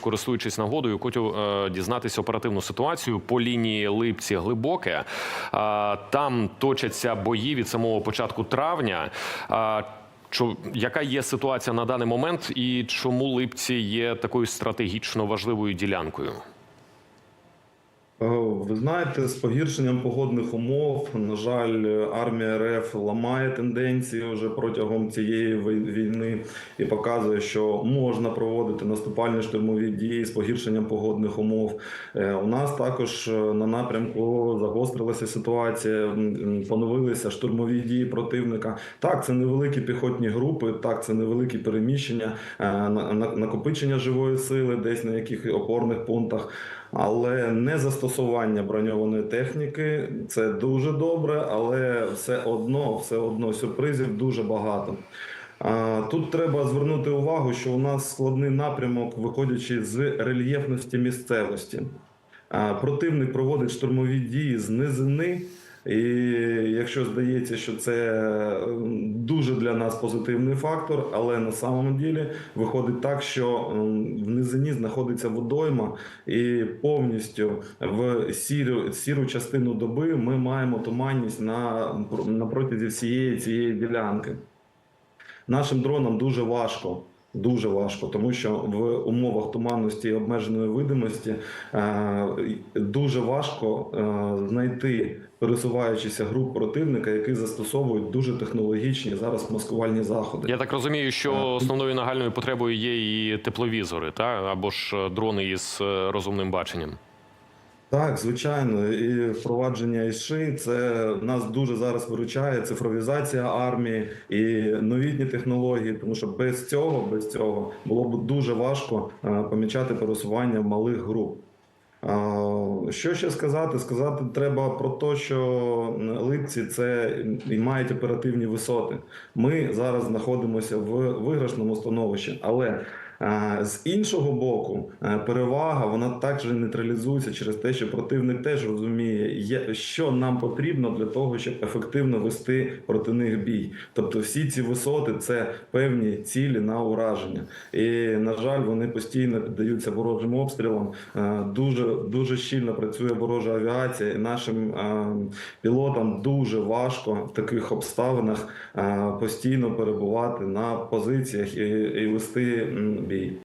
Користуючись нагодою, хочу е, дізнатися оперативну ситуацію по лінії Липці Глибоке. Е, там точаться бої від самого початку травня. Е, Чо, яка є ситуація на даний момент, і чому Липці є такою стратегічно важливою ділянкою? Е, Ви знаєте, з погіршенням погодних умов, на жаль, армія РФ ламає тенденції вже протягом цієї війни і показує, що можна проводити наступальні штурмові дії з погіршенням погодних умов. Е, У нас також е, на напрямку загострилася ситуація, поновилися штурмові дії противника. Так, це невеликі піхотні групи, так, це невеликі переміщення, на- на- накопичення живої сили десь на яких опорних пунктах. Але не застосування броньованої техніки це дуже добре, але все одно, все одно сюрпризів дуже багато. Тут треба звернути увагу, що у нас складний напрямок, виходячи з рельєфності місцевості. Противник проводить штурмові дії з низини. І якщо здається, що це дуже для нас позитивний фактор, але на самом ділі виходить так, що м, в низині знаходиться водойма, і повністю в сіру, сіру частину доби ми маємо туманність на, на протязі всієї цієї ділянки. Нашим дронам дуже важко. Дуже важко, тому що в умовах туманності і обмеженої видимості е, дуже важко е, знайти пересуваючися груп противника, які застосовують дуже технологічні зараз маскувальні заходи. Я так розумію, що основною нагальною потребою є і тепловізори, та або ж е, дрони із е, розумним баченням. Так, звичайно, і впровадження ІШИ це нас дуже зараз виручає. Цифровізація армії і новітні технології, тому що без цього, без цього було б дуже важко е, помічати пересування малих груп. Що ще сказати? Сказати треба про те, що липці це і мають оперативні висоти. Ми зараз знаходимося в виграшному становищі, але з іншого боку, е, перевага вона також нейтралізується через те, що противник теж розуміє, що нам потрібно для того, щоб ефективно вести проти них бій. Тобто, всі ці висоти це певні цілі на ураження. І на жаль, вони постійно піддаються ворожим обстрілам. Е, Дуже дуже щільно працює ворожа авіація, і нашим е, пілотам дуже важко в таких обставинах постійно перебувати на позиціях і, і вести м, бій.